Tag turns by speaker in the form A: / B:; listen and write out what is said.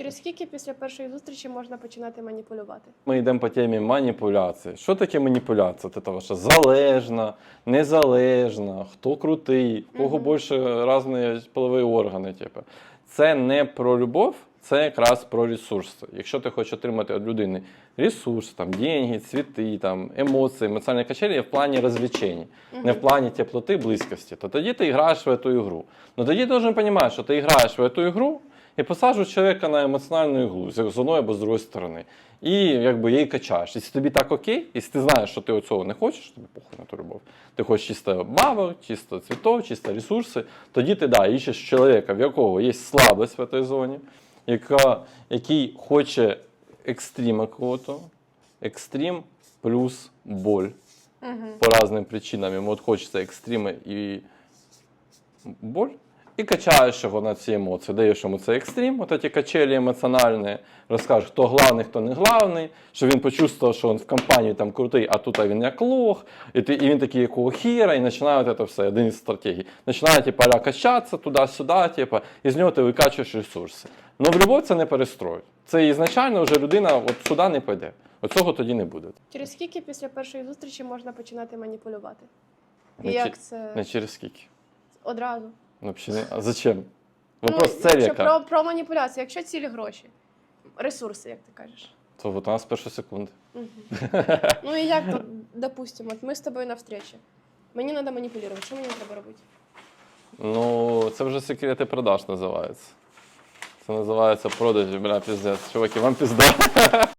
A: Через скільки після першої зустрічі можна починати маніпулювати?
B: Ми йдемо по темі маніпуляції. Що таке маніпуляція? Це того, що залежна, незалежна, хто крутий, в кого
A: Мгм.
B: більше різні полові органи. Типу. Це не про любов, це якраз про ресурси. Якщо ти хочеш отримати від людини ресурс, там, деньги, цвіти, там, емоції, емоціональні качелі в плані розвлечень, не в плані теплоти, близькості, то тоді ти граєш в цю ігру. Ну тоді ти должен розуміти, що ти граєш в цю ігру і посаджуєш чоловіка на емоціональну іглу з одної або з другої сторони. І якби її качаєш. Якщо тобі так окей, якщо ти знаєш, що ти цього не хочеш, тобі похуй на ту любов. Ти хочеш чисто бабок, чисто цвітов, чисто ресурси, тоді ти да, іщеш чоловіка, в якого є слабость в цій зоні, яка, який хоче екстрім якого-то, екстрім плюс боль
A: Угу.
B: по різним причинам. Йому от хочеться екстріми і боль. І качаєш його на ці емоції, даєш йому цей екстрім, от ці качелі емоціональні, розкажеш, хто главний, хто не главний, щоб він почувствував, що він в компанії там крутий, а тут він як лох, і, ти, і він такий, якого хіра, і починає от це все, один із стратегій. Починає типу, аля, качатися туди-сюди, типу, і з нього ти викачуєш ресурси. Ну в любов це не перестроїть. Це ізначально вже людина от сюди не піде. Оцього тоді не буде.
A: Через скільки після першої зустрічі можна починати маніпулювати? І
B: Не,
A: як це
B: не через скільки.
A: одразу?
B: Ну, взагалі, а зачем? Вопрос
A: ну,
B: цель
A: якщо
B: яка?
A: про, про маніпуляцію, якщо цілі гроші, ресурси, як ти кажеш.
B: То от у нас першої секунди.
A: Мгм. ну і як то, допустимо, от ми з тобою на встречі. Мені треба маніпулювати. Що мені треба робити?
B: Ну, це вже секрети продаж називається. Це називається продажі, бля, піздець. Чуваки, вам пізда.